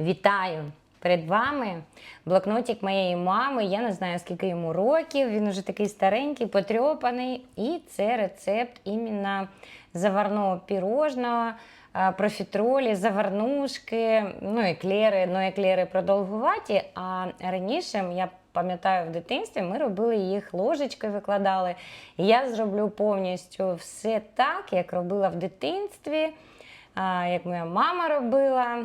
Вітаю! Перед вами блокнотик моєї мами. Я не знаю, скільки йому років. Він уже такий старенький, потрьопаний. І це рецепт іменно заварного пірожного, профітролі, заварнушки, ну еклери, ну еклери продовгуваті. А раніше я пам'ятаю в дитинстві, ми робили їх ложечкою, викладали. Я зроблю повністю все так, як робила в дитинстві, як моя мама робила.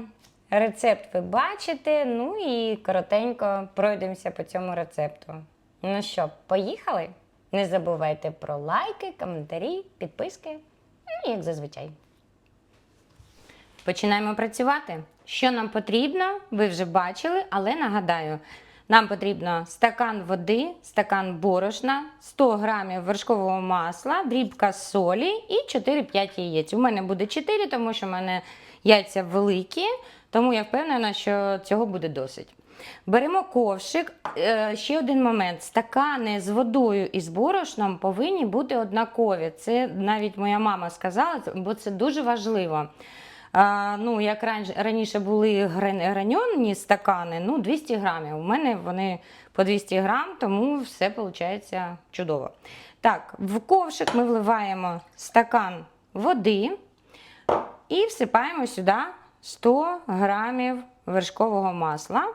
Рецепт ви бачите, ну і коротенько пройдемося по цьому рецепту. Ну що, поїхали? Не забувайте про лайки, коментарі, підписки, ну як зазвичай. Починаємо працювати. Що нам потрібно, ви вже бачили, але нагадаю, нам потрібно стакан води, стакан борошна, 100 грамів вершкового масла, дрібка солі і 4-5 яєць. У мене буде 4, тому що в мене яйця великі, тому я впевнена, що цього буде досить. Беремо ковшик. Е, Ще один момент: стакани з водою і з борошном повинні бути однакові. Це навіть моя мама сказала, бо це дуже важливо. А, ну, як раніше, були гран- граньонні стакани, ну 200 грамів. У мене вони по 200 грам, тому все виходить чудово. Так, в ковшик ми вливаємо стакан води і всипаємо сюди 100 грамів вершкового масла.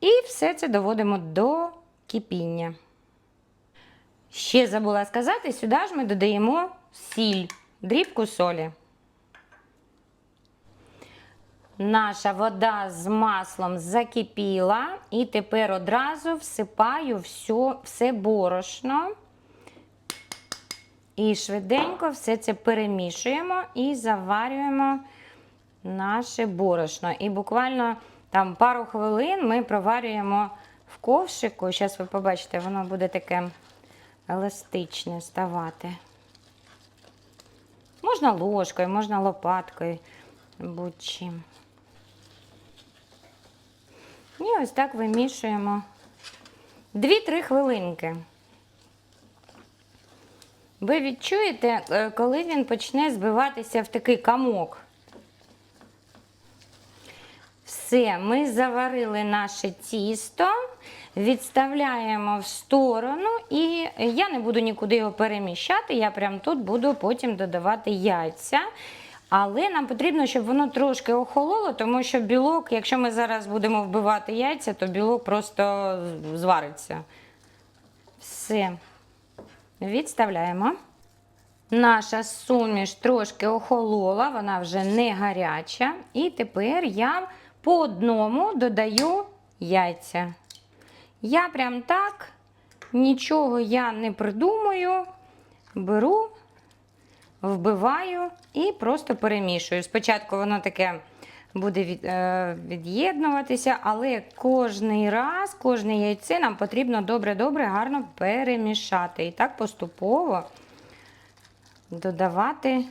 І все це доводимо до кипіння. Ще забула сказати, сюди ж ми додаємо сіль, дрібку солі. Наша вода з маслом закипіла, і тепер одразу всипаю все, все борошно. І швиденько все це перемішуємо і заварюємо наше борошно. І буквально там пару хвилин ми проварюємо в ковшику. Зараз ви побачите, воно буде таке еластичне ставати. Можна ложкою, можна лопаткою, будь-чим. І ось так вимішуємо 2-3 хвилинки. Ви відчуєте, е, коли він почне збиватися в такий комок. Все, ми заварили наше тісто, відставляємо в сторону, і я не буду нікуди його переміщати. Я прямо тут буду потім додавати яйця. Але нам потрібно, щоб воно трошки охололо, тому що білок, якщо ми зараз будемо вбивати яйця, то білок просто звариться. Все. Відставляємо. Наша суміш трошки охолола, вона вже не гаряча. І тепер я по одному додаю яйця. Я прям так, нічого я не придумаю. Беру, вбиваю і просто перемішую. Спочатку воно таке буде від, е, від'єднуватися, але кожний раз, кожне яйце нам потрібно добре-добре, гарно перемішати. І так поступово додавати,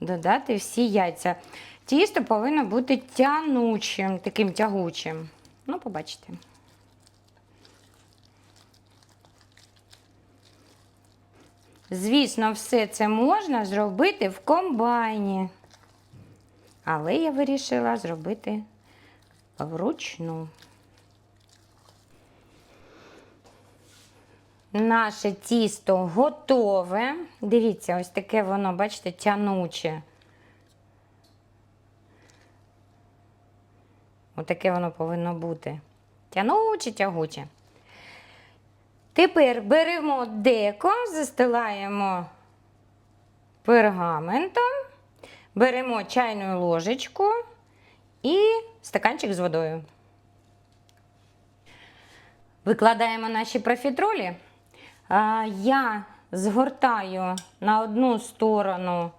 додати всі яйця. Тісто повинно бути тянучим, таким тягучим. Ну, побачите. Звісно, все це можна зробити в комбайні. Але я вирішила зробити вручну. Наше тісто готове. Дивіться, ось таке воно, бачите, тянуче. Отаке воно повинно бути. Тянуче, тягуче. Тепер беремо деко, застилаємо пергаментом, беремо чайну ложечку і стаканчик з водою. Викладаємо наші профітролі. Я згортаю на одну сторону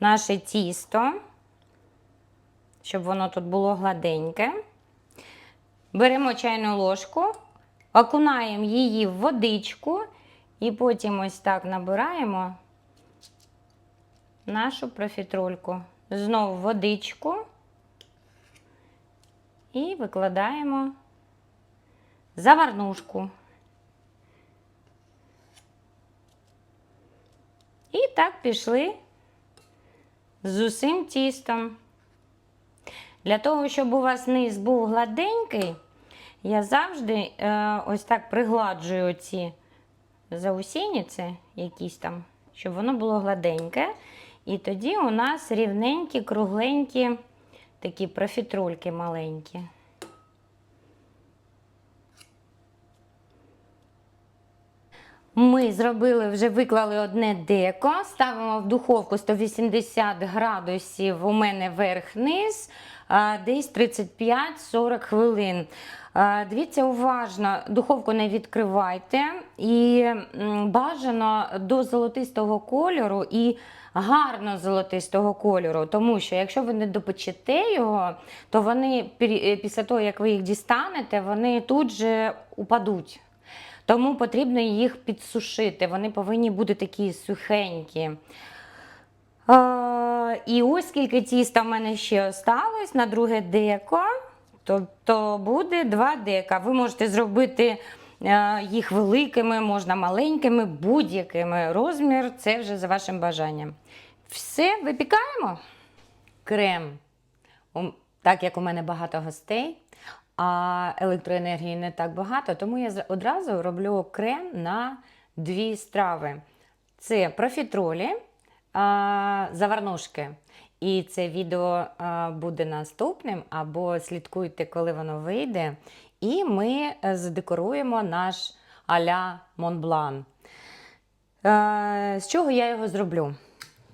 наше тісто, щоб воно тут було гладеньке. Беремо чайну ложку, окунаємо її в водичку і потім ось так набираємо нашу профітрольку. Знову водичку і викладаємо заварнушку. І так пішли з усім тістом. Для того, щоб у вас низ був гладенький, я завжди е, ось так пригладжую ці заусіниці якісь там, щоб воно було гладеньке. І тоді у нас рівненькі, кругленькі такі профітрульки маленькі. Ми зробили, вже виклали одне деко, ставимо в духовку 180 градусів, у мене верх-низ, десь 35-40 хвилин. Дивіться уважно, духовку не відкривайте і бажано до золотистого кольору і гарно золотистого кольору, тому що якщо ви не допечете його, то вони е, після того, як ви їх дістанете, вони тут же упадуть. Тому потрібно їх підсушити. Вони повинні бути такі сухенькі. І ось скільки тіста в мене ще осталось на друге деко, тобто буде два дека. Ви можете зробити їх великими, можна маленькими, будь-якими. Розмір це вже за вашим бажанням. Все, випікаємо. Крем. Так як у мене багато гостей, а електроенергії не так багато, тому я одразу роблю крем на дві страви. Це профітролі, заварнушки. І це відео буде наступним, або слідкуйте, коли воно вийде. І ми е, задекоруємо наш а-ля Монблан. Е, З чого я його зроблю?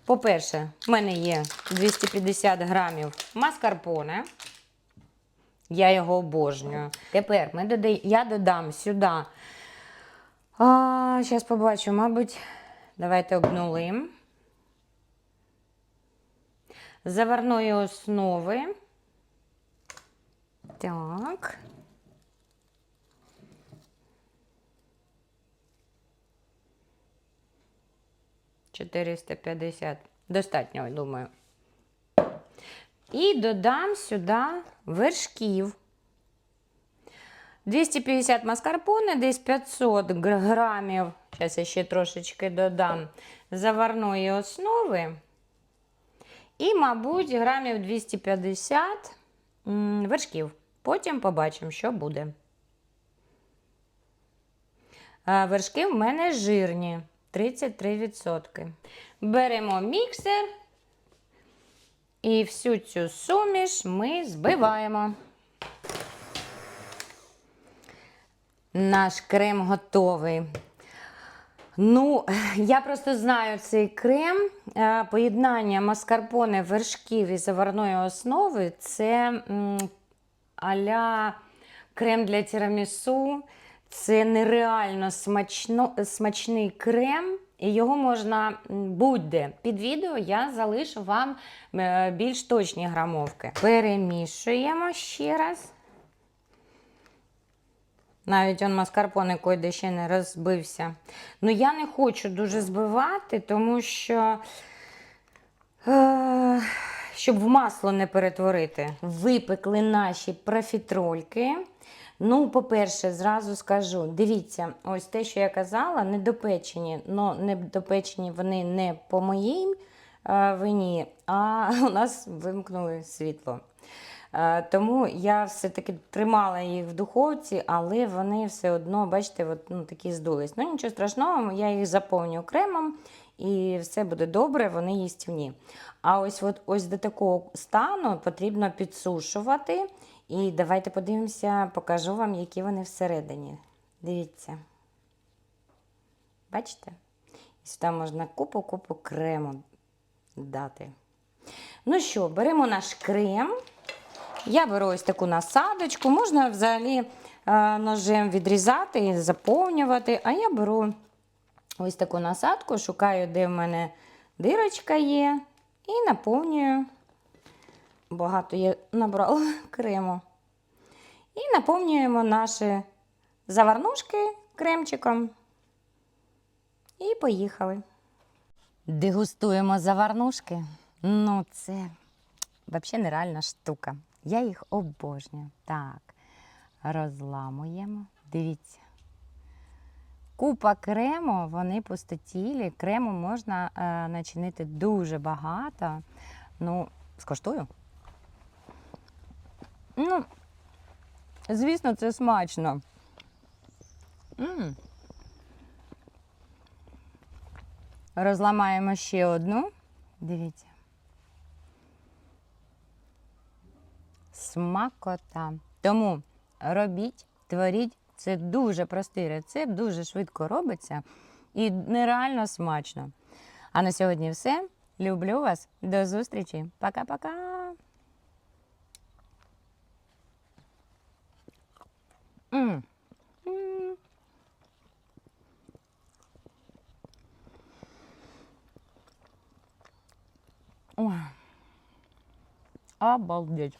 По-перше, в мене є 250 грамів маскарпоне. Я його обожнюю. Тепер ми додай... я додам сюди. А, зараз побачу, мабуть, давайте обнулим. Заварної основи. Так. Чотириста п'ятдесят. Достатньо, думаю. І додам сюди вершків. 250 маскарпоне, десь 500 грамів. Зараз я ще трошечки додам заварної основи. І, мабуть, грамів 250 вершків. Потім побачимо, що буде. Вершки в мене жирні 33%. Беремо міксер і всю цю суміш ми збиваємо. Наш крем готовий. Ну, я просто знаю цей крем. Е, Поєднання маскарпоне, вершків і заварної основи це а-ля крем для тірамісу. Це нереально смачно, смачний крем, і його можна будь-де. Під відео я залишу вам е, більш точні грамовки. Перемішуємо ще раз. Навіть он маскарпоне койде ще не розбився. Ну, я не хочу дуже збивати, тому що, е, щоб в масло не перетворити. Випекли наші профітрольки. Ну, по-перше, зразу скажу: дивіться, ось те, що я казала, недопечені. Ну, недопечені вони не по моїй е, вині, а у нас вимкнули світло. Е, Тому я все-таки тримала їх в духовці, але вони все одно, бачите, от, ну, такі здулись. Ну, нічого страшного, я їх заповню кремом і все буде добре, вони їстівні. А ось, от, ось до такого стану потрібно підсушувати. І давайте подивимося, покажу вам, які вони всередині. Дивіться. Бачите? І сюди можна купу-купу крему дати. Ну що, беремо наш крем. Я беру ось таку насадочку, можна взагалі е, ножем відрізати і заповнювати. А я беру ось таку насадку, шукаю, де в мене дирочка є, і наповнюю. Багато я набрала крему. І наповнюємо наші заварнушки кремчиком. І поїхали. Дегустуємо заварнушки. Ну, це взагалі нереальна штука. Я їх обожнюю. Так, розламуємо. Дивіться. Купа крему, вони пустотілі. Крему можна е, начинити дуже багато. Ну, скоштую. Ну, звісно, це смачно. м Розламаємо ще одну. Дивіться. Смакота. Тому робіть, творіть. Це дуже простий рецепт, дуже швидко робиться і нереально смачно. А на сьогодні все. Люблю вас. До зустрічі. Пока-пока. М. Ой. Обалдеть.